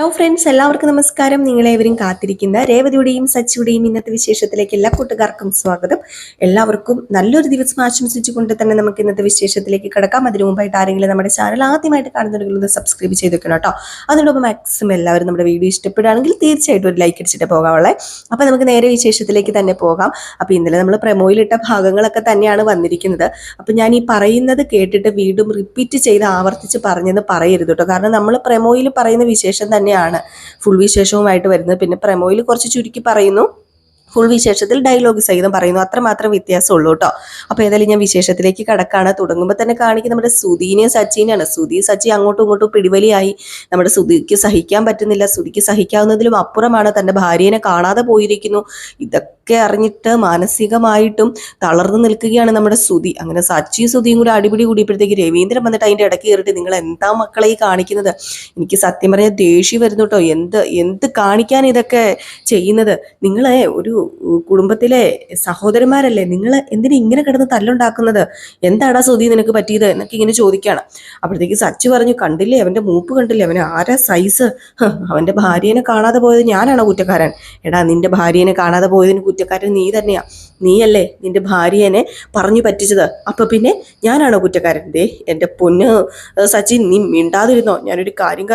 Hello friends എല്ലാവർക്കും നമസ്കാരം. നിങ്ങളേവരും കാത്തിരിക്കുന്ന രേവതിയുടെയും സച്ചിയുടെയും ഇന്നത്തെ വിശേഷത്തിലേക്ക് എല്ലാ കൂട്ടുകാർക്കും സ്വാഗതം. എല്ലാവർക്കും നല്ലൊരു ദിവസം ആശംസിച്ചുകൊണ്ട് തന്നെ നമുക്ക് ഇന്നത്തെ വിശേഷത്തിലേക്ക് കിടക്കാം. അതിനു മുമ്പായിട്ട് ആരെങ്കിലും നമ്മുടെ ചാനൽ ആദ്യമായിട്ട് കാണുന്നുണ്ടെങ്കിൽ ഒന്ന് സബ്സ്ക്രൈബ് ചെയ്ത് വെക്കണം കേട്ടോ. അതിനോടൊപ്പം മാക്സിമം എല്ലാവരും നമ്മുടെ വീഡിയോ ഇഷ്ടപ്പെടുകയാണെങ്കിൽ തീർച്ചയായിട്ടും ഒരു ലൈക്ക് അടിച്ചിട്ട് പോകാവുള്ളേ. അപ്പോൾ നമുക്ക് നേരെ വിശേഷത്തിലേക്ക് തന്നെ പോകാം. അപ്പോൾ ഇന്നലെ നമ്മൾ പ്രമോയിലിട്ട ഭാഗങ്ങളൊക്കെ തന്നെയാണ് വന്നിരിക്കുന്നത്. അപ്പോൾ ഞാൻ ഈ പറയുന്നത് കേട്ടിട്ട് വീണ്ടും റിപ്പീറ്റ് ചെയ്ത് ആവർത്തിച്ച് പറഞ്ഞെന്ന് പറയരുത് കേട്ടോ. കാരണം നമ്മൾ പ്രമോയിൽ പറയുന്ന വിശേഷം തന്നെയാണ് ഫുൾ വിശേഷവുമായിട്ട് വരുന്നത്. പിന്നെ പ്രമോയിൽ കുറച്ച് ചുരുക്കി പറയുന്നു. ഫുൾ വിശേഷത്തിൽ ഡയലോഗ് സഹിതം പറയുന്നു. അത്രമാത്രം വ്യത്യാസമുള്ളൂ കേട്ടോ അപ്പോൾ ഏതായാലും ഞാൻ വിശേഷത്തിലേക്ക് കടക്കാണ്. തുടങ്ങുമ്പോൾ തന്നെ കാണിക്കുന്ന നമ്മുടെ സുധീനെയും സച്ചിനെയാണ്. സുധി സച്ചി അങ്ങോട്ടും ഇങ്ങോട്ടും പിടിവലിയായി. നമ്മുടെ സുധിക്ക് സഹിക്കാൻ പറ്റുന്നില്ല. സുധിക്ക് സഹിക്കാവുന്നതിലും അപ്പുറമാണ് തന്റെ ഭാര്യനെ കാണാതെ പോയിരിക്കുന്നു. ഇതൊക്കെ അറിഞ്ഞിട്ട് മാനസികമായിട്ടും തളർന്നു നിൽക്കുകയാണ് നമ്മുടെ സുതി അങ്ങനെ സച്ചി സുതിയും കൂടെ അടിപിടി കൂടിയപ്പോഴത്തേക്ക് രവീന്ദ്രൻ വന്നിട്ട് അതിന്റെ ഇടയ്ക്ക് കയറിയിട്ട് നിങ്ങൾ എന്താ മക്കളെ ഈ കാണിക്കുന്നത്? എനിക്ക് സത്യം പറഞ്ഞാൽ ദേഷ്യം വരുന്നു കേട്ടോ എന്ത് എന്ത് കാണിക്കാൻ ഇതൊക്കെ ചെയ്യുന്നത്? നിങ്ങളെ ഒരു കുടുംബത്തിലെ സഹോദരന്മാരല്ലേ? നിങ്ങൾ എന്തിനാ ഇങ്ങനെ കിടന്ന് തല്ലുണ്ടാക്കുന്നത്? എന്താടാ സുതി നിനക്ക് പറ്റിയത്? എന്നൊക്കെ ഇങ്ങനെ ചോദിക്കുകയാണ്. അപ്പോഴത്തേക്ക് സച്ചു പറഞ്ഞു കണ്ടില്ലേ? അവന്റെ മൂപ്പ് കണ്ടില്ലേ? അവന് ആരാ സൈസ് അവന്റെ ഭാര്യനെ കാണാതെ പോയത് ഞാനാണോ കുറ്റക്കാരൻ? എടാ നിന്റെ ഭാര്യനെ കാണാതെ പോയതിന് കുറ്റക്കാരൻ നീ തന്നെയാ. നീയല്ലേ നിന്റെ ഭാര്യനെ പറഞ്ഞു പറ്റിച്ചത്. അപ്പൊ പിന്നെ ഞാനാണോ കുറ്റക്കാരൻ? ദേ എന്റെ പൊന്ന് സച്ചിൻ നീ മിണ്ടാതിരുന്നോ? ഞാനൊരു കാര്യം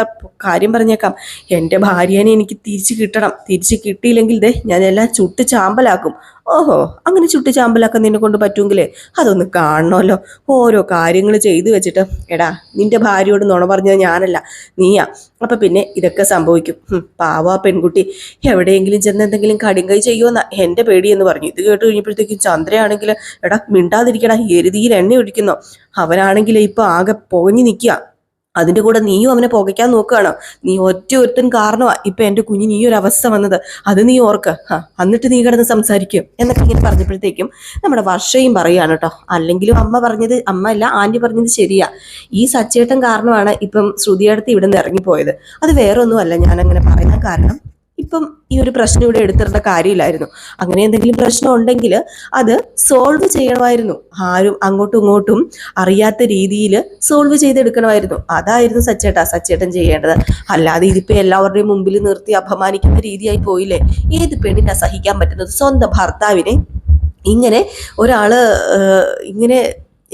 കാര്യം പറഞ്ഞേക്കാം. എന്റെ ഭാര്യനെ എനിക്ക് തിരിച്ചു കിട്ടണം. തിരിച്ചു കിട്ടിയില്ലെങ്കിൽ ദേ ഞാനെല്ലാം ചുട്ട് ചാമ്പലാക്കും. ഓഹോ അങ്ങനെ ചുട്ട് ചാമ്പലാക്കാൻ നിന്നെ കൊണ്ട് പറ്റുമെങ്കിലേ അതൊന്ന് കാണണമല്ലോ. ഓരോ കാര്യങ്ങൾ ചെയ്തു വെച്ചിട്ട്. എടാ നിന്റെ ഭാര്യയോട് നുണ പറഞ്ഞത് ഞാനല്ല നീയാ. അപ്പൊ പിന്നെ ഇതൊക്കെ സംഭവിക്കും. പാവ പെൺകുട്ടി. എവിടെയെങ്കിലും ചെന്ന് എന്തെങ്കിലും കടുങ്കൈ ചെയ്യുമെന്ന എന്റെ എന്ന് പറഞ്ഞു. ഇത് കേട്ട് കഴിഞ്ഞപ്പോഴത്തേക്കും ചന്ദ്രയാണെങ്കിൽ എടാ മിണ്ടാതിരിക്കടാ എരുതിയിൽ എണ്ണ ഒഴിക്കുന്നോ. അവനാണെങ്കിൽ ഇപ്പോൾ ആകെ പൊങ്ങി നിൽക്കുക അതിന്റെ കൂടെ നീയും അവനെ പുകയ്ക്കാൻ നോക്കുകയാണോ. നീ ഒറ്റ ഒരുത്തൻ കാരണമാ ഇപ്പൊ എന്റെ കുഞ്ഞിന് ഈ ഒരു അവസ്ഥ വന്നത്. അത് നീ ഓർക്ക്. ആ എന്നിട്ട് നീ കിടന്ന് സംസാരിക്കും. എന്നൊക്കെ ഇങ്ങനെ പറഞ്ഞപ്പോഴത്തേക്കും നമ്മുടെ വർഷയും പറയുകയാണ് കേട്ടോ. അല്ലെങ്കിലും അമ്മ പറഞ്ഞത് അമ്മ അല്ല ആന്റി പറഞ്ഞത് ശരിയാ. ഈ സച്ചേട്ടൻ കാരണമാണ് ഇപ്പം ശ്രുതിയടുത്ത് ഇവിടെ നിന്ന് ഇറങ്ങിപ്പോയത്. അത് വേറെ ഒന്നുമല്ല ഞാൻ അങ്ങനെ പറയാൻ കാരണം ഇപ്പം ഈ ഒരു പ്രശ്നം ഇവിടെ എടുത്തിടേണ്ട കാര്യമില്ലായിരുന്നു. അങ്ങനെ എന്തെങ്കിലും പ്രശ്നം ഉണ്ടെങ്കിൽ അത് സോൾവ് ചെയ്യണമായിരുന്നു. ആരും അങ്ങോട്ടും ഇങ്ങോട്ടും അറിയാത്ത രീതിയിൽ സോൾവ് ചെയ്തെടുക്കണമായിരുന്നു. അതായിരുന്നു സച്ചേട്ടാ സച്ചേട്ടൻ ചെയ്യേണ്ടത്. അല്ലാതെ ഇതിപ്പോൾ എല്ലാവരുടെയും മുമ്പിൽ നിർത്തി അപമാനിക്കുന്ന രീതിയായി പോയില്ലേ? ഏത് പെണ്ണിനെ സഹിക്കാൻ പറ്റുന്നത്? സ്വന്തം ഭർത്താവിനെ ഇങ്ങനെ ഒരാൾ ഇങ്ങനെ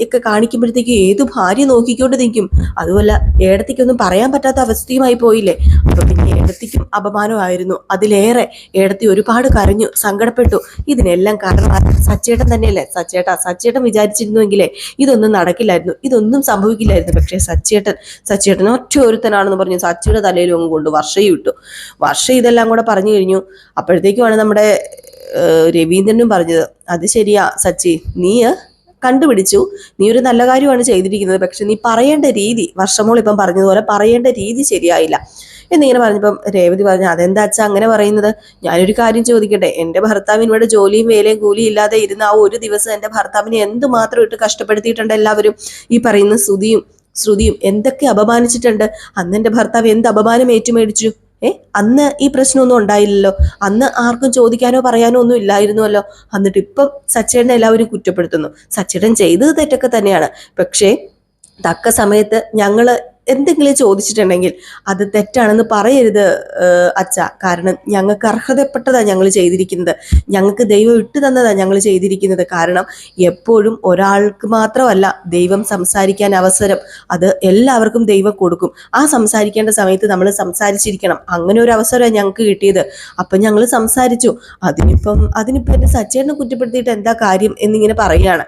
ഒക്കെ കാണിക്കുമ്പോഴത്തേക്ക് ഏത് ഭാര്യ നോക്കിക്കൊണ്ട് നിൽക്കും അതുമല്ല ഏടത്തിക്കൊന്നും പറയാൻ പറ്റാത്ത അവസ്ഥയുമായി പോയില്ലേ? അപ്പൊ പിന്നെ ഏടത്തിക്കും അപമാനമായിരുന്നു. അതിലേറെ ഏടത്തി ഒരുപാട് കരഞ്ഞു സങ്കടപ്പെട്ടു. ഇതിനെല്ലാം കാരണം സച്ചേട്ടൻ തന്നെയല്ലേ? സച്ചേട്ടാ സച്ചേട്ടൻ വിചാരിച്ചിരുന്നുവെങ്കിലേ ഇതൊന്നും നടക്കില്ലായിരുന്നു. ഇതൊന്നും സംഭവിക്കില്ലായിരുന്നു. പക്ഷേ സച്ചേട്ടൻ സച്ചേട്ടൻ ഒറ്റ ഒരുത്തനാണെന്ന് പറഞ്ഞു. സച്ചിയുടെ തലയിലും അങ്ങ് കൊണ്ട് വർഷയും ഇട്ടു വർഷ ഇതെല്ലാം കൂടെ പറഞ്ഞു കഴിഞ്ഞു. അപ്പോഴത്തേക്കുമാണ് നമ്മുടെ രവീന്ദ്രനും പറഞ്ഞത് അത് ശരിയാ സച്ചി നീ കണ്ടുപിടിച്ചു. നീ ഒരു നല്ല കാര്യമാണ് ചെയ്തിരിക്കുന്നത്. പക്ഷെ നീ പറയേണ്ട രീതി വർഷമോൾ ഇപ്പം പറഞ്ഞതുപോലെ പറയേണ്ട രീതി ശരിയായില്ല എന്നിങ്ങനെ പറഞ്ഞപ്പം രേവതി പറഞ്ഞു അതെന്താ അച്ഛാ അങ്ങനെ പറയുന്നത്? ഞാനൊരു കാര്യം ചോദിക്കട്ടെ. എന്റെ ഭർത്താവിന് ഇവിടെ ജോലിയും വേലയും കൂലിയും ഇല്ലാതെ ഇരുന്ന ആ ഒരു ദിവസം എന്റെ ഭർത്താവിനെ എന്തുമാത്രം ഇട്ട് കഷ്ടപ്പെടുത്തിയിട്ടുണ്ട് എല്ലാവരും? ഈ പറയുന്ന ശ്രുതിയും ശ്രുതിയും എന്തൊക്കെ അപമാനിച്ചിട്ടുണ്ട്? അന്ന് എന്റെ ഭർത്താവ് എന്ത് അപമാനം ഏറ്റുമേടിച്ചു? ഏ? അന്ന് ഈ പ്രശ്നമൊന്നും ഉണ്ടായില്ലല്ലോ. അന്ന് ആർക്കും ചോദിക്കാനോ പറയാനോ ഒന്നും ഇല്ലായിരുന്നുവല്ലോ എന്നിട്ട് ഇപ്പം സച്ചേട്ടനെ എല്ലാവരും കുറ്റപ്പെടുത്തുന്നു. സച്ചേട്ടൻ ചെയ്തത് തെറ്റൊക്കെ തന്നെയാണ്. പക്ഷേ തക്ക സമയത്ത് ഞങ്ങൾ എന്തെങ്കിലും ചോദിച്ചിട്ടുണ്ടെങ്കിൽ അത് തെറ്റാണെന്ന് പറയരുത് അച്ഛ. കാരണം ഞങ്ങൾക്ക് അർഹതപ്പെട്ടതാണ് ഞങ്ങൾ ചെയ്തിരിക്കുന്നത്. ഞങ്ങൾക്ക് ദൈവം ഇട്ടു തന്നതാണ് ഞങ്ങൾ ചെയ്തിരിക്കുന്നത്. കാരണം എപ്പോഴും ഒരാൾക്ക് മാത്രമല്ല ദൈവം സംസാരിക്കാൻ അവസരം. അത് എല്ലാവർക്കും ദൈവം കൊടുക്കും. ആ സംസാരിക്കേണ്ട സമയത്ത് നമ്മൾ സംസാരിച്ചിരിക്കണം. അങ്ങനെ ഒരു അവസരമാണ് ഞങ്ങൾക്ക് കിട്ടിയത്. അപ്പം ഞങ്ങൾ സംസാരിച്ചു. അതിനിപ്പം അതിനിപ്പം എന്റെ സച്ചേട്ടനെ കുറ്റപ്പെടുത്തിയിട്ട് എന്താ കാര്യം എന്നിങ്ങനെ പറയുകയാണ്.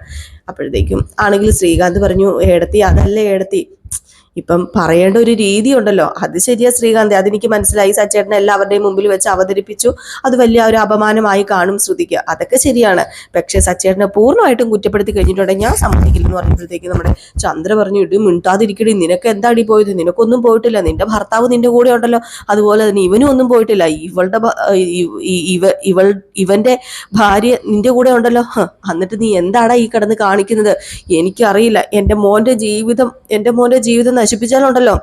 അപ്പോഴത്തേക്കും ആണെങ്കിൽ ശ്രീകാന്ത് പറഞ്ഞു ഏടത്തി അതല്ല ഏടത്തി. ഇപ്പം പറയേണ്ട ഒരു രീതി ഉണ്ടല്ലോ അത് ശരിയാ ശ്രീകാന്ത്. അതെനിക്ക് മനസ്സിലായി. സച്ചേട്ടനെ എല്ലാവരുടെയും മുമ്പിൽ വെച്ച് അവതരിപ്പിച്ചു. അത് വലിയ ഒരു അപമാനമായി കാണും ശ്രുതിക്ക്. അതൊക്കെ ശരിയാണ്. പക്ഷേ സച്ചേട്ടനെ പൂർണമായിട്ടും കുറ്റപ്പെടുത്തി കഴിഞ്ഞിട്ടുണ്ടെങ്കിൽ ഞാൻ സമ്മതിക്കില്ലെന്ന് പറഞ്ഞപ്പോഴത്തേക്ക് നമ്മുടെ ചന്ദ്ര പറഞ്ഞു ഇടി മിണ്ടാതിരിക്കടി. നിനക്ക് എന്താടി പോയത്? നിനക്കൊന്നും പോയിട്ടില്ല. നിന്റെ ഭർത്താവ് നിന്റെ കൂടെ ഉണ്ടല്ലോ. അതുപോലെ തന്നെ ഇവനും ഒന്നും പോയിട്ടില്ല. ഇവളുടെ ഇവ ഇവൾ ഇവന്റെ ഭാര്യ നിന്റെ കൂടെ ഉണ്ടല്ലോ. എന്നിട്ട് നീ എന്താടാ ഈ കിടന്ന് കാണിക്കുന്നത്? എനിക്കറിയില്ല. എന്റെ മോന്റെ ജീവിതം എന്റെ മോന്റെ ജീവിതം നശിപ്പിച്ചാലുണ്ടല്ലോ.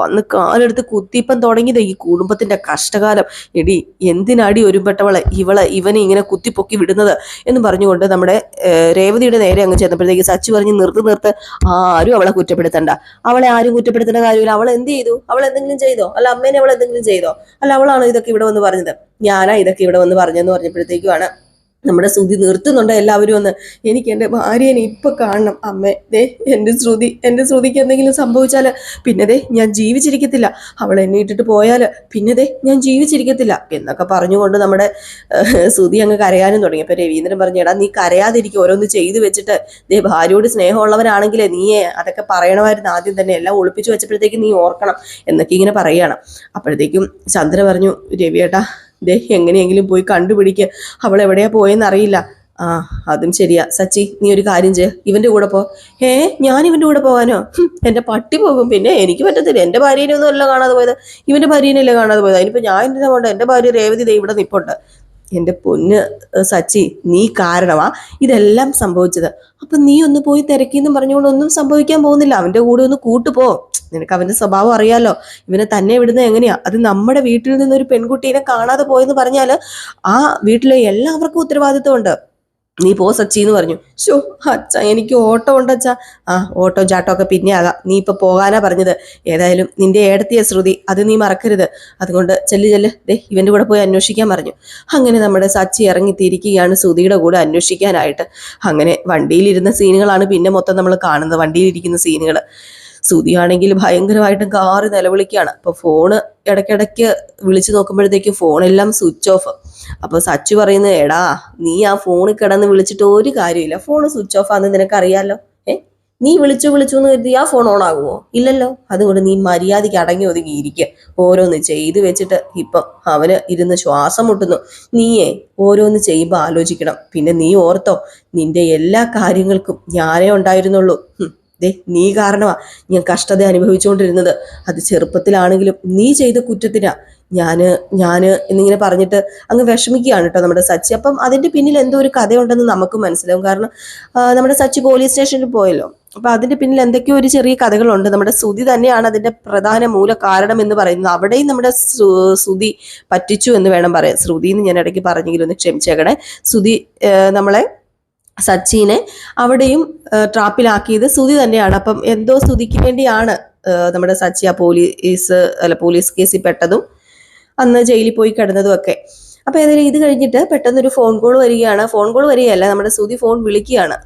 വന്ന് കാലെടുത്ത് കുത്തിപ്പം തുടങ്ങിയത് ഈ കുടുംബത്തിന്റെ കഷ്ടകാലം. എടി എന്തിനാടി ഒരുപ്പെട്ടവളെ ഇവളെ ഇവനെ ഇങ്ങനെ കുത്തിപ്പൊക്കി വിടുന്നത്? എന്ന് പറഞ്ഞുകൊണ്ട് നമ്മുടെ രേവതിയുടെ നേരെ അങ്ങ് ചെന്നപ്പോഴത്തേക്ക് സച്ചു പറഞ്ഞ് നിർത്ത് നിർത്ത് ആരും അവളെ കുറ്റപ്പെടുത്തണ്ട. അവളെ ആരും കുറ്റപ്പെടുത്തേണ്ട കാര്യമില്ല. അവൾ എന്ത് ചെയ്തു? അവൾ എന്തെങ്കിലും ചെയ്തോ? അല്ല അമ്മേനെ അവൾ എന്തെങ്കിലും ചെയ്തോ? അല്ല അവളാണോ ഇതൊക്കെ ഇവിടെ വന്ന് പറഞ്ഞത്? ഞാനാ ഇതൊക്കെ ഇവിടെ വന്ന് പറഞ്ഞെന്ന് പറഞ്ഞപ്പോഴത്തേക്കുമാണ് നമ്മുടെ ശ്രുതി നിർത്തുന്നുണ്ട് എല്ലാവരും ഒന്ന്. എനിക്ക് എന്റെ ഭാര്യനെ ഇപ്പൊ കാണണം. അമ്മേ ദേ എന്റെ ശ്രുതി എന്റെ ശ്രുതിക്ക് എന്തെങ്കിലും സംഭവിച്ചാൽ പിന്നെ ദേ ഞാൻ ജീവിച്ചിരിക്കത്തില്ല. അവൾ എന്നെ ഇട്ടിട്ട് പോയാൽ പിന്നെ ദേ ഞാൻ ജീവിച്ചിരിക്കത്തില്ല എന്നൊക്കെ പറഞ്ഞുകൊണ്ട് നമ്മുടെ ശ്രുതി അങ്ങ് കരയാനും തുടങ്ങി. അപ്പൊ രവീന്ദ്രൻ പറഞ്ഞു എടാ നീ കരയാതിരിക്കും. ഓരോന്ന് ചെയ്തു വെച്ചിട്ട് ദേ ഭാര്യയോട് സ്നേഹമുള്ളവനാണെങ്കിലേ നീയെ അതൊക്കെ പറയണമായിരുന്നു ആദ്യം തന്നെ. എല്ലാം ഒളിപ്പിച്ചു വെച്ചപ്പോഴത്തേക്ക് നീ ഓർക്കണം എന്നൊക്കെ ഇങ്ങനെ പറയുകയാണ്. അപ്പോഴത്തേക്കും ചന്ദ്ര പറഞ്ഞു രവിയേട്ടാ ദേ എങ്ങനെയെങ്കിലും പോയി കണ്ടുപിടിക്ക്. അവൾ എവിടെയാ പോയെന്ന് അറിയില്ല ആ അതും ശരിയാ. സച്ചി നീ ഒരു കാര്യം ചെയ്യ. ഇവന്റെ കൂടെ പോ. ഏ ഞാൻ ഇവന്റെ കൂടെ പോകാനോ? എന്റെ പട്ടി പോകും. പിന്നെ എനിക്ക് പറ്റത്തില്ല. എന്റെ ഭാര്യനെ ഒന്നും അല്ല കാണാതെ പോയത്. ഇവന്റെ ഭാര്യനെയല്ലേ കാണാതെ പോയത്? അതിനിപ്പോ ഞാൻ എന്തിനാ കൊണ്ട് എന്റെ ഭാര്യ രേവതി ദേ ഇവിടെ നിപ്പുണ്ട്. എന്റെ പൊന്ന് സച്ചി നീ കാരണമാ ഇതെല്ലാം സംഭവിച്ചത്. അപ്പൊ നീ ഒന്ന് പോയി തിരക്കിന്നും പറഞ്ഞുകൊണ്ട് ഒന്നും സംഭവിക്കാൻ പോകുന്നില്ല. അവന്റെ കൂടെ ഒന്ന് കൂട്ടുപോ നിനക്ക് അവന്റെ സ്വഭാവം അറിയാലോ. ഇവനെ തന്നെ വിടുന്നത് എങ്ങനെയാ? അത് നമ്മുടെ വീട്ടിൽ നിന്ന് ഒരു പെൺകുട്ടീനെ കാണാതെ പോയെന്ന് പറഞ്ഞാൽ ആ വീട്ടിലെ എല്ലാവർക്കും ഉത്തരവാദിത്വമുണ്ട്. നീ പോ സച്ചി എന്ന് പറഞ്ഞു. ഷോ അച്ഛ എനിക്ക് ഓട്ടോ ഉണ്ട് അച്ഛ. ആ ഓട്ടോ ചാട്ടോ ഒക്കെ പിന്നെ ആകാം നീ ഇപ്പൊ പോകാനാ പറഞ്ഞത്. ഏതായാലും നിന്റെ ഏടത്തിയ ശ്രുതി അത് നീ മറക്കരുത്. അതുകൊണ്ട് ചെല്ല് ചെല്ല്. ദേ ഇവന്റെ കൂടെ പോയി അന്വേഷിക്കാൻ പറഞ്ഞു. അങ്ങനെ നമ്മുടെ സച്ചി ഇറങ്ങി ഇറങ്ങിത്തിരിക്കുകയാണ് ശ്രുതിയുടെ കൂടെ അന്വേഷിക്കാനായിട്ട്. അങ്ങനെ വണ്ടിയിലിരുന്ന സീനുകളാണ് പിന്നെ മൊത്തം നമ്മൾ കാണുന്നത് വണ്ടിയിലിരിക്കുന്ന സീനുകൾ ശ്രുതിയാണെങ്കിൽ ഭയങ്കരമായിട്ട് കാറ് നിലവിളിക്കുകയാണ്. അപ്പൊ ഫോണ് ഇടയ്ക്കിടയ്ക്ക് വിളിച്ചു നോക്കുമ്പോഴത്തേക്ക് ഫോണെല്ലാം സ്വിച്ച് ഓഫ് അപ്പൊ സച്ചു പറയുന്നത് എടാ നീ ആ ഫോണിൽ കിടന്ന് വിളിച്ചിട്ട് ഒരു കാര്യമില്ല ഫോൺ സ്വിച്ച് ഓഫ് ആണെന്ന് നിനക്കറിയാലോ? ഏ? നീ വിളിച്ചു വിളിച്ചു എന്ന് കരുതി ആ ഫോൺ ഓൺ ആകുമോ? ഇല്ലല്ലോ. അതുകൊണ്ട് നീ മര്യാദയ്ക്ക് അടങ്ങി ഒതുങ്ങി ഇരിക്കുക ഓരോന്ന് ചെയ്തു വെച്ചിട്ട് ഇപ്പം അവന് ഇരുന്ന് ശ്വാസം മുട്ടുന്നു. നീയേ ഓരോന്ന് ചെയ്യുമ്പോൾ ആലോചിക്കണം. പിന്നെ നീ ഓർത്തോ നിന്റെ എല്ലാ കാര്യങ്ങൾക്കും ഞാനേ ഉണ്ടായിരുന്നുള്ളൂ. ദേ നീ കാരണമാ ഞാൻ കഷ്ടത അനുഭവിച്ചുകൊണ്ടിരുന്നത് അത് ചെറുപ്പത്തിലാണെങ്കിലും നീ ചെയ്ത കുറ്റത്തിനാ. ഞാൻ ഞാൻ എന്നിങ്ങനെ പറഞ്ഞിട്ട് അങ്ങ് വിഷമിക്കുകയാണ് കേട്ടോ നമ്മുടെ സച്ചി. അപ്പം അതിന്റെ പിന്നിൽ എന്തോ ഒരു കഥയുണ്ടെന്ന് നമുക്ക് മനസ്സിലാവും. കാരണം നമ്മുടെ സച്ചി പോലീസ് സ്റ്റേഷനിൽ പോയല്ലോ. അപ്പൊ അതിന്റെ പിന്നിൽ എന്തൊക്കെയോ ഒരു ചെറിയ കഥകളുണ്ട്. നമ്മുടെ സുതി തന്നെയാണ് അതിന്റെ പ്രധാന മൂല കാരണം എന്ന് പറയുന്നത്. അവിടെയും നമ്മുടെ ശ്രുതി പറ്റിച്ചു എന്ന് വേണം പറയാൻ. ശ്രുതി എന്ന് ഞാൻ ഇടയ്ക്ക് പറഞ്ഞെങ്കിലും ഒന്ന് ക്ഷമിച്ചേക്കണേ സുതി നമ്മളെ സച്ചിനെ അവിടെയും ട്രാപ്പിലാക്കിയത് സുതി തന്നെയാണ്. അപ്പം എന്തോ സ്തുതിക്ക് വേണ്ടിയാണ് നമ്മുടെ സച്ചി ആ പോലീസ് അല്ല പോലീസ് കേസിൽ പെട്ടതും അന്ന് ജയിലിൽ പോയി കിടന്നതും ഒക്കെ. അപ്പൊ ഏതായാലും ഇത് കഴിഞ്ഞിട്ട് പെട്ടെന്നൊരു ഫോൺ കോൾ വരികയാണ്. ഫോൺ കോൾ വരികയല്ല നമ്മുടെ സുതി ഫോൺ വിളിക്കുകയാണ്.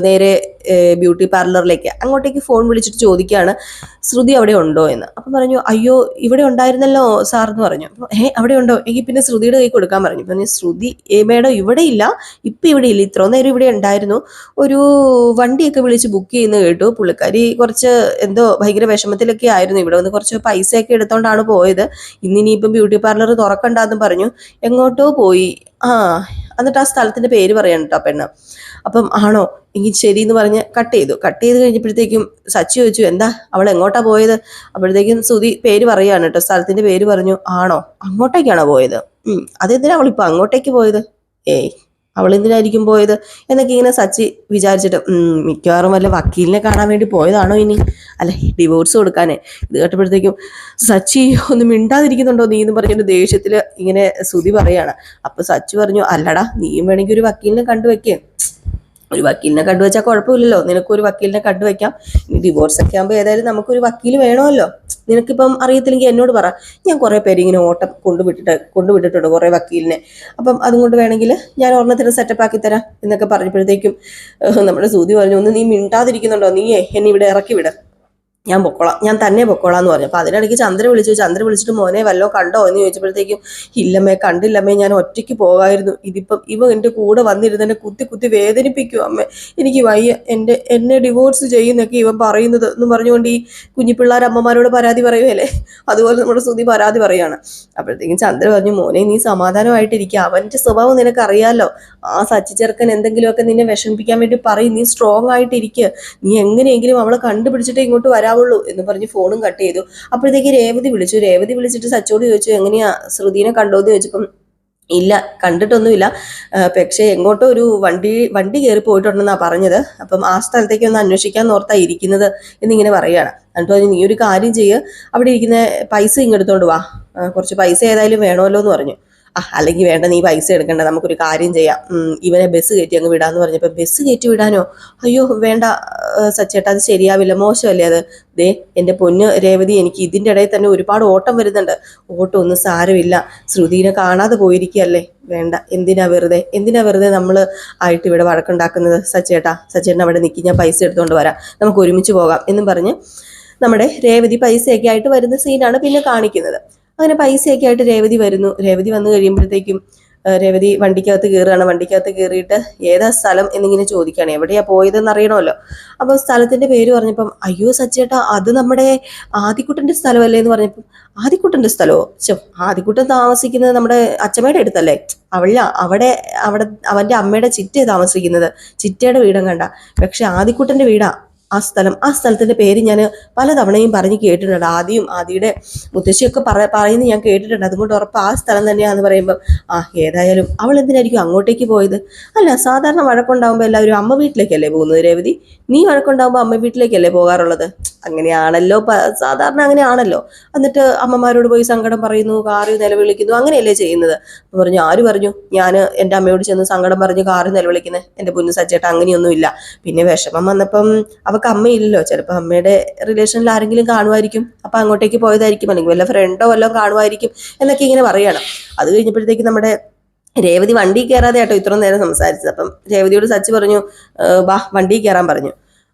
നേരെ ബ്യൂട്ടി പാർലറിലേക്ക് അങ്ങോട്ടേക്ക് ഫോൺ വിളിച്ചിട്ട് ചോദിക്കുകയാണ് ശ്രുതി അവിടെ ഉണ്ടോ? എന്ന്. അപ്പം പറഞ്ഞു അയ്യോ ഇവിടെ ഉണ്ടായിരുന്നല്ലോ സാർ എന്ന് പറഞ്ഞു. അപ്പോൾ ഏ അവിടെ ഉണ്ടോ? എനിക്ക് പിന്നെ ശ്രുതിയുടെ കൈ കൊടുക്കാൻ പറഞ്ഞു. പറഞ്ഞു ശ്രുതി ഏ മേഡം ഇവിടെ ഇല്ല ഇപ്പം ഇവിടെ ഇല്ല ഇത്ര നേരം ഇവിടെ ഉണ്ടായിരുന്നു. ഒരു വണ്ടിയൊക്കെ വിളിച്ച് ബുക്ക് ചെയ്യുന്ന കേട്ടു. പുള്ളിക്കാരി കുറച്ച് എന്തോ ഭയങ്കര വിഷമത്തിലൊക്കെ ആയിരുന്നു. ഇവിടെ വന്ന് കുറച്ച് പൈസയൊക്കെ എടുത്തോണ്ടാണ് പോയത്. ഇന്നിനിയിപ്പം ബ്യൂട്ടി പാർലർ തുറക്കണ്ടെന്ന് പറഞ്ഞു. എങ്ങോട്ടോ പോയി. ആ എന്നിട്ട് ആ സ്ഥലത്തിന്റെ പേര് പറയണം കേട്ടോ പെണ്ണ്. അപ്പം ആണോ? എങ്കിൽ ശരി എന്ന് പറഞ്ഞ് കട്ട് ചെയ്തു. കട്ട് ചെയ്ത് കഴിഞ്ഞപ്പോഴത്തേക്കും സച്ചി ചോദിച്ചു എന്താ അവൾ എങ്ങോട്ടാ പോയത്? അപ്പോഴത്തേക്കും സുതി പേര് പറയാണ് കേട്ടോ. സ്ഥലത്തിന്റെ പേര് പറഞ്ഞു ആണോ? അങ്ങോട്ടേക്കാണോ പോയത്? ഉം അവൾ ഇപ്പൊ അങ്ങോട്ടേക്ക് പോയത്? ഏയ് അവൾ എന്തിനായിരിക്കും പോയത്? എന്നൊക്കെ ഇങ്ങനെ സച്ചി വിചാരിച്ചിട്ട് മിക്കവാറും വല്ല വക്കീലിനെ കാണാൻ വേണ്ടി പോയതാണോ ഇനി? അല്ല ഡിവോഴ്സ് കൊടുക്കാനേ. ഇത് കേട്ടപ്പോഴത്തേക്കും സച്ചി ഒന്ന് മിണ്ടാതിരിക്കുന്നുണ്ടോ നീ? എന്ന് പറഞ്ഞൊരു ദേഷ്യത്തിൽ ഇങ്ങനെ സുതി പറയാണ് അപ്പൊ സച്ചി പറഞ്ഞു അല്ലടാ നീ വേണമെങ്കിൽ ഒരു വക്കീലിനെ കണ്ടുവെക്കേ. ഒരു വക്കീലിനെ കണ്ടുവച്ചാൽ കുഴപ്പമില്ലല്ലോ. നിനക്ക് ഒരു വക്കീലിനെ കണ്ടുവെക്കാം ഇനി ഡിവോഴ്സ് ഒക്കെ ആകുമ്പോൾ ഏതായാലും നമുക്കൊരു വക്കീൽ വേണമല്ലോ. നിനക്കിപ്പം അറിയത്തില്ലെങ്കിൽ എന്നോട് പറ. ഞാൻ കുറേ പേര് ഇങ്ങനെ ഓട്ടം കൊണ്ടുവിട്ടിട്ട് കൊണ്ടുവിട്ടിട്ടുണ്ട് കുറേ വക്കീലിനെ. അപ്പം അതുകൊണ്ട് വേണമെങ്കിൽ ഞാൻ ഒരെണ്ണത്തിന് സെറ്റപ്പ് ആക്കി തരാം എന്നൊക്കെ പറഞ്ഞപ്പോഴത്തേക്കും നമ്മുടെ സൂതി പറഞ്ഞു ഒന്ന് നീ മിണ്ടാതിരിക്കുന്നുണ്ടോ? നീയേ എന്നെ ഇവിടെ ഇറക്കി വിട്. ഞാൻ പൊക്കോളാം. ഞാൻ തന്നെ പൊക്കോളാം എന്ന് പറഞ്ഞു. അപ്പൊ അതിനിടയ്ക്ക് ചന്ദ്ര വിളിച്ചു. ചന്ദ്ര വിളിച്ചിട്ട് മോനെ വല്ലോ കണ്ടോ എന്ന് ചോദിച്ചപ്പോഴത്തേക്കും ഇല്ലമ്മേ കണ്ടില്ലമ്മേ ഞാൻ ഒറ്റയ്ക്ക് പോകായിരുന്നു. ഇതിപ്പം ഇവ എന്റെ കൂടെ വന്നിരുന്ന് എന്നെ കുത്തി കുത്തി വേദനിപ്പിക്കും അമ്മേ. എനിക്ക് വയ്യ. എന്റെ എന്നെ ഡിവോഴ്സ് ചെയ്യുന്നൊക്കെ ഇവൻ പറയുന്നത് എന്ന് പറഞ്ഞുകൊണ്ട് ഈ കുഞ്ഞിപ്പിള്ളേർ അമ്മമാരോട് പരാതി പറയുകയല്ലേ? അതുപോലെ നമ്മുടെ സ്തുതി പരാതി പറയാണ് അപ്പോഴത്തേക്കും ചന്ദ്ര പറഞ്ഞു മോനെ നീ സമാധാനമായിട്ടിരിക്കുക അവന്റെ സ്വഭാവം നിനക്ക് അറിയാലോ ആ സച്ചി ചെറുക്കൻ എന്തെങ്കിലുമൊക്കെ നിന്നെ വിഷമിപ്പിക്കാൻ വേണ്ടി പറയും നീ സ്ട്രോങ് ആയിട്ടിരിക്കുക നീ എങ്ങനെയെങ്കിലും അവളെ കണ്ടുപിടിച്ചിട്ട് ഇങ്ങോട്ട് വരാവുള്ളൂ എന്ന് പറഞ്ഞ് ഫോണും കട്ട് ചെയ്തു. അപ്പോഴത്തേക്ക് രേവതി വിളിച്ചു. രേവതി വിളിച്ചിട്ട് സച്ചോട് ചോദിച്ചു എങ്ങനെയാ ശ്രുതിനെ കണ്ടോ? എന്ന് ചോദിച്ചപ്പം ഇല്ല കണ്ടിട്ടൊന്നുമില്ല. പക്ഷേ എങ്ങോട്ടോ ഒരു വണ്ടി വണ്ടി കയറി പോയിട്ടുണ്ടെന്നാണ് പറഞ്ഞത്. അപ്പം ആ സ്ഥലത്തേക്ക് ഒന്ന് അന്വേഷിക്കാൻ ഓർത്താ ഇരിക്കുന്നത് എന്നിങ്ങനെ പറയുകയാണ്. എന്നിട്ട് പറഞ്ഞു നീ ഒരു കാര്യം ചെയ്യുക അവിടെ ഇരിക്കുന്ന പൈസ ഇങ്ങെടുത്തോണ്ട് വാ. കുറച്ച് പൈസ ഏതായാലും വേണമല്ലോ എന്ന് പറഞ്ഞു. അല്ലെങ്കിൽ വേണ്ട നീ പൈസ എടുക്കണ്ട നമുക്കൊരു കാര്യം ചെയ്യാം. ഇവനെ ബസ് കയറ്റി അങ്ങ് വിടാന്ന് പറഞ്ഞപ്പോൾ ബസ് കയറ്റി വിടാനോ? അയ്യോ വേണ്ട സച്ചേട്ടാ അത് ശരിയാവില്ല മോശമല്ലേ അത്? ദേ എന്റെ പൊന്ന് രേവതി എനിക്ക് ഇതിന്റെ ഇടയിൽ തന്നെ ഒരുപാട് ഓട്ടം വരുന്നുണ്ട്. ഓട്ടം ഒന്നും സാരമില്ല. ശ്രുതിനെ കാണാതെ പോയിരിക്കുകയല്ലേ? വേണ്ട എന്തിനാ വെറുതെ? എന്തിനാ വെറുതെ നമ്മൾ ആയിട്ട് ഇവിടെ വഴക്കുണ്ടാക്കുന്നത്? സച്ചേട്ടാ സച്ചേട്ടൻ അവിടെ നിൽക്കി ഞാൻ പൈസ എടുത്തുകൊണ്ട് വരാം. നമുക്ക് ഒരുമിച്ച് പോകാം എന്നും പറഞ്ഞ് നമ്മുടെ രേവതി പൈസയൊക്കെ ആയിട്ട് വരുന്ന സീനാണ് പിന്നെ കാണിക്കുന്നത്. അങ്ങനെ പൈസയൊക്കെ ആയിട്ട് രേവതി വരുന്നു. രേവതി വന്നു കഴിയുമ്പോഴത്തേക്കും രേവതി വണ്ടിക്കകത്ത് കയറുകയാണ്. വണ്ടിക്കകത്ത് കയറിയിട്ട് ഏതാ സ്ഥലം എന്നിങ്ങനെ ചോദിക്കുകയാണ്. എവിടെയാ പോയതെന്ന് അറിയണമല്ലോ. അപ്പോൾ സ്ഥലത്തിന്റെ പേര് പറഞ്ഞപ്പം അയ്യോ സച്ചേട്ടാ അത് നമ്മുടെ ആദിക്കുട്ടന്റെ സ്ഥലമല്ലേ? എന്ന് പറഞ്ഞപ്പം ആദിക്കുട്ടന്റെ സ്ഥലമോ? ചോ ആദിക്കുട്ടൻ താമസിക്കുന്നത് നമ്മുടെ അച്ഛമ്മയുടെ അടുത്തല്ലേ? അവള അവിടെ അവിടെ അവന്റെ അമ്മയുടെ ചിറ്റയെ താമസിക്കുന്നത്. ചിറ്റയുടെ വീടും കണ്ട. പക്ഷെ ആദിക്കുട്ടന്റെ വീടാ. ആ സ്ഥലം ആ സ്ഥലത്തിന്റെ പേര് ഞാൻ പലതവണയും പറഞ്ഞ് കേട്ടിട്ടുണ്ട്. ആദ്യം ആദിയുടെ മുത്തശ്ശിയൊക്കെ പറ പറയുന്നത് ഞാൻ കേട്ടിട്ടുണ്ട്. അതുകൊണ്ട് ഉറപ്പ് ആ സ്ഥലം തന്നെയാണെന്ന് പറയുമ്പോൾ ആ ഏതായാലും അവൾ എന്തിനായിരിക്കും അങ്ങോട്ടേക്ക് പോയത്? അല്ല സാധാരണ വഴക്കുണ്ടാകുമ്പോൾ എല്ലാവരും അമ്മ വീട്ടിലേക്കല്ലേ പോകുന്നത് രേവതി? നീ വഴക്കുണ്ടാകുമ്പോൾ അമ്മ വീട്ടിലേക്കല്ലേ പോകാറുള്ളത്? അങ്ങനെയാണല്ലോ സാധാരണ അങ്ങനെയാണല്ലോ. എന്നിട്ട് അമ്മമാരോട് പോയി സങ്കടം പറയുന്നു കാറി നിലവിളിക്കുന്നു അങ്ങനെയല്ലേ ചെയ്യുന്നത്. അപ്പൊ പറഞ്ഞു ആര് പറഞ്ഞു? ഞാൻ എന്റെ അമ്മയോട് ചെന്ന് സങ്കടം പറഞ്ഞ് കാറി നിലവിളിക്കുന്നത് എന്റെ പൊന്നു സജ്ജേട്ട അങ്ങനെയൊന്നുമില്ല. പിന്നെ വിഷമം വന്നപ്പം അവൾക്ക് അമ്മയില്ലല്ലോ. ചിലപ്പോൾ അമ്മയുടെ റിലേഷനിൽ ആരെങ്കിലും കാണുമായിരിക്കും. അപ്പം അങ്ങോട്ടേക്ക് പോയതായിരിക്കും. അല്ലെങ്കിൽ വല്ല ഫ്രണ്ടോ വല്ലതും കാണുമായിരിക്കും എന്നൊക്കെ ഇങ്ങനെ പറയണം. അത് കഴിഞ്ഞപ്പോഴത്തേക്ക് നമ്മുടെ രേവതി വണ്ടി കയറാതെ കേട്ടോ ഇത്രയും നേരം സംസാരിച്ചത്. അപ്പം രേവതിയോട് സച്ചി പറഞ്ഞു ബാ വണ്ടി കയറാൻ പറഞ്ഞു.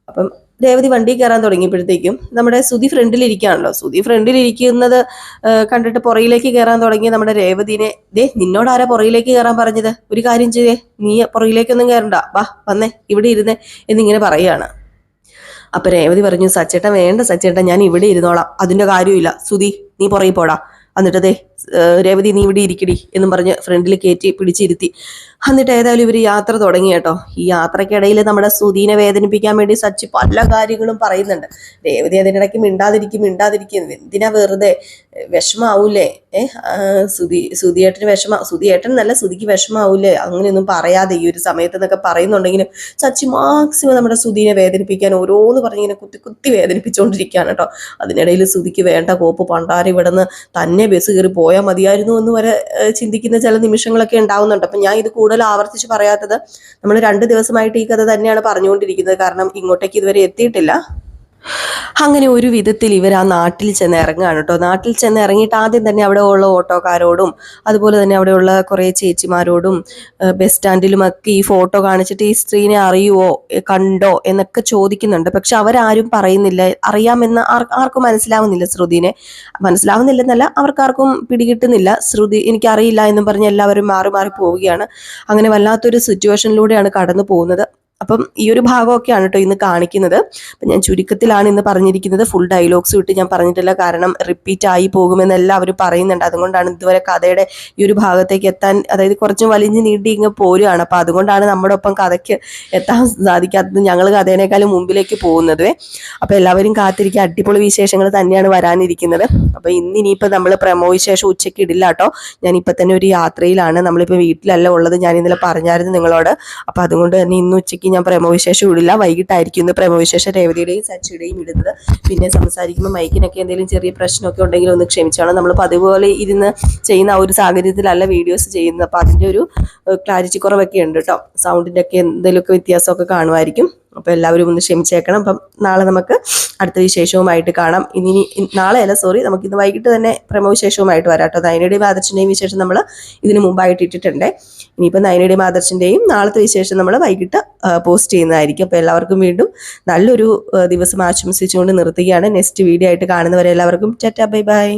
അപ്പം രേവതി വണ്ടി കയറാൻ തുടങ്ങിയപ്പോഴത്തേക്കും നമ്മുടെ സുതി ഫ്രണ്ടിലിരിക്കുകയാണല്ലോ സുതി ഫ്രണ്ടിലിരിക്കുന്നത് കണ്ടിട്ട് പുറയിലേക്ക് കയറാൻ തുടങ്ങിയ നമ്മുടെ രേവതിനെ ദേ നിന്നോട് ആരാ പുറയിലേക്ക് കയറാൻ പറഞ്ഞത്? ഒരു കാര്യം ചെയ്തേ നീ പുറയിലേക്കൊന്നും കയറണ്ട. വാ വന്നേ. ഇവിടെ ഇരുന്നേ. എന്നിങ്ങനെ പറയുകയാണ്. അപ്പൊ രേവതി പറഞ്ഞു സച്ചേട്ടൻ വേണ്ട സച്ചേട്ടൻ ഞാൻ ഇവിടെ ഇരുന്നോളാം. അതിന്റെ കാര്യമില്ല സുധി നീ പുറകെ പോടാ. എന്നിട്ട് ദേ രേവതി നീ ഇവിടെ ഇരിക്കടി എന്നും പറഞ്ഞ് ഫ്രണ്ടിൽ കയറ്റി പിടിച്ചിരുത്തി. എന്നിട്ട് ഏതായാലും ഇവർ യാത്ര തുടങ്ങി കേട്ടോ. ഈ യാത്രക്കിടയിൽ നമ്മുടെ സുധീനെ വേദനിപ്പിക്കാൻ വേണ്ടി സച്ചി പല കാര്യങ്ങളും പറയുന്നുണ്ട്. രേവതി അതിനിടയ്ക്ക് മിണ്ടാതിരിക്കും മിണ്ടാതിരിക്കും. എന്തിനാ വെറുതെ? വിഷമാവൂലേ? ഏഹ് സുധി സുധിയേട്ടന് വിഷമ സുധിയേട്ടൻ നല്ല സുധിക്ക് വിഷമാവൂലേ? അങ്ങനെയൊന്നും പറയാതെ ഈ ഒരു സമയത്ത് എന്നൊക്കെ പറയുന്നുണ്ടെങ്കിലും സച്ചി മാക്സിമം നമ്മുടെ സുധീനെ വേദനിപ്പിക്കാൻ ഓരോന്ന് പറഞ്ഞിങ്ങനെ കുത്തി കുത്തി വേദനിപ്പിച്ചുകൊണ്ടിരിക്കുകയാണ് കേട്ടോ. അതിനിടയിൽ സുധിക്ക് വേണ്ട കോപ്പ് പണ്ടാരി ഇവിടെ നിന്ന് തന്നെ ബസ് കയറി പോയാൽ മതിയായിരുന്നു എന്ന് വരെ ചിന്തിക്കുന്ന ചില നിമിഷങ്ങളൊക്കെ ഉണ്ടാവുന്നുണ്ട്. അപ്പം ഞാൻ ഇത് കൂടുതൽ ആവർത്തിച്ച് പറയാത്തത് നമ്മൾ രണ്ട് ദിവസമായിട്ട് ഈ കഥ തന്നെയാണ് പറഞ്ഞുകൊണ്ടിരിക്കുന്നത്. കാരണം ഇങ്ങോട്ടേക്ക് ഇതുവരെ എത്തിയിട്ടില്ല. അങ്ങനെ ഒരു വിധത്തിൽ ഇവർ ആ നാട്ടിൽ ചെന്ന് ഇറങ്ങുകയാണ് കേട്ടോ. നാട്ടിൽ ചെന്ന് ഇറങ്ങിയിട്ട് ആദ്യം തന്നെ അവിടെ ഉള്ള ഓട്ടോക്കാരോടും അതുപോലെ തന്നെ അവിടെയുള്ള കുറേ ചേച്ചിമാരോടും ബസ് സ്റ്റാൻഡിലും ഒക്കെ ഈ ഫോട്ടോ കാണിച്ചിട്ട് ഈ സ്ത്രീനെ അറിയുവോ കണ്ടോ എന്നൊക്കെ ചോദിക്കുന്നുണ്ട്. പക്ഷെ അവരാരും പറയുന്നില്ല. അറിയാമെന്ന് ആർക്കും മനസ്സിലാവുന്നില്ല ശ്രുതിനെ. മനസ്സിലാവുന്നില്ലെന്നല്ല അവർക്കാർക്കും പിടികിട്ടുന്നില്ല. ശ്രുതി എനിക്കറിയില്ല എന്നും പറഞ്ഞ് എല്ലാവരും മാറി മാറി പോവുകയാണ്. അങ്ങനെ വല്ലാത്തൊരു സിറ്റുവേഷനിലൂടെയാണ് കടന്നു പോകുന്നത്. അപ്പം ഈ ഒരു ഭാഗമൊക്കെയാണ് കേട്ടോ ഇന്ന് കാണിക്കുന്നത്. അപ്പം ഞാൻ ചുരുക്കത്തിലാണ് ഇന്ന് പറഞ്ഞിരിക്കുന്നത്. ഫുൾ ഡയലോഗ്സ് വിട്ട് ഞാൻ പറഞ്ഞിട്ടില്ല. കാരണം റിപ്പീറ്റ് ആയി പോകുമെന്ന് എല്ലാവരും പറയുന്നുണ്ട്. അതുകൊണ്ടാണ് ഇതുവരെ കഥയുടെ ഈ ഒരു ഭാഗത്തേക്ക് എത്താൻ അതായത് കുറച്ച് വലിഞ്ഞ് നീട്ടി ഇങ്ങ് പോരുകയാണ്. അപ്പം അതുകൊണ്ടാണ് നമ്മുടെ ഒപ്പം കഥയ്ക്ക് എത്താൻ സാധിക്കാത്തത് ഞങ്ങൾ കഥേനേക്കാളും മുമ്പിലേക്ക് പോകുന്നത്. അപ്പോൾ എല്ലാവരും കാത്തിരിക്കുക. അടിപൊളി വിശേഷങ്ങൾ തന്നെയാണ് വരാനിരിക്കുന്നത്. അപ്പോൾ ഇന്ന് ഇനിയിപ്പോൾ നമ്മൾ പ്രമോ വിശേഷം ഉച്ചയ്ക്ക് ഇടില്ല കേട്ടോ ഞാനിപ്പോൾ തന്നെ ഒരു യാത്രയിലാണ്. നമ്മളിപ്പോൾ വീട്ടിലല്ല ഉള്ളത്. ഞാൻ ഇന്നലെ പറഞ്ഞായിരുന്നു നിങ്ങളോട്. അപ്പോൾ അതുകൊണ്ട് തന്നെ ഇന്ന് ഉച്ചയ്ക്ക് ഞാൻ പ്രേമവിശേഷം ഇടില്ല വൈകിട്ടായിരിക്കും ഇന്ന് പ്രേമവിശേഷം രേവതിയുടെയും സച്ചിയുടെയും ഇടുന്നത്. പിന്നെ സംസാരിക്കുമ്പോൾ മൈക്കിനൊക്കെ എന്തെങ്കിലും ചെറിയ പ്രശ്നമൊക്കെ ഉണ്ടെങ്കിൽ ഒന്ന് ക്ഷമിച്ചാണ്. നമ്മൾ പതിപോലെ ഇരുന്ന് ചെയ്യുന്ന ആ ഒരു സാഹചര്യത്തിലല്ല വീഡിയോസ് ചെയ്യുന്നത്. അപ്പോൾ അതിന്റെ ഒരു ക്ലാരിറ്റി കുറവൊക്കെ ഉണ്ട് കേട്ടോ. സൗണ്ടിന്റെ ഒക്കെ എന്തെങ്കിലുമൊക്കെ വ്യത്യാസമൊക്കെ കാണുമായിരിക്കും. അപ്പോൾ എല്ലാവരും ഒന്ന് ക്ഷമിച്ചേക്കണം. അപ്പം നാളെ നമുക്ക് അടുത്ത വിശേഷവുമായിട്ട് കാണാം. ഇനി നാളെ അല്ല സോറി നമുക്ക് ഇന്ന് വൈകിട്ട് തന്നെ പ്രമോ വിശേഷവുമായിട്ട് വരാം കേട്ടോ. നയനയുടെയും ആദർശിന്റെയും വിശേഷം നമ്മൾ ഇതിന് മുമ്പായിട്ട് ഇട്ടിട്ടുണ്ട്. ഇനിയിപ്പോൾ നയനയുടെയും ആദർശിന്റെയും നാളത്തെ വിശേഷം നമ്മൾ വൈകിട്ട് പോസ്റ്റ് ചെയ്യുന്നതായിരിക്കും. അപ്പോൾ എല്ലാവർക്കും വീണ്ടും നല്ലൊരു ദിവസം ആശംസിച്ചുകൊണ്ട് നിർത്തുകയാണ്. നെക്സ്റ്റ് വീഡിയോ ആയിട്ട് കാണുന്നവരെ എല്ലാവർക്കും ടാറ്റാ ബൈ ബൈ.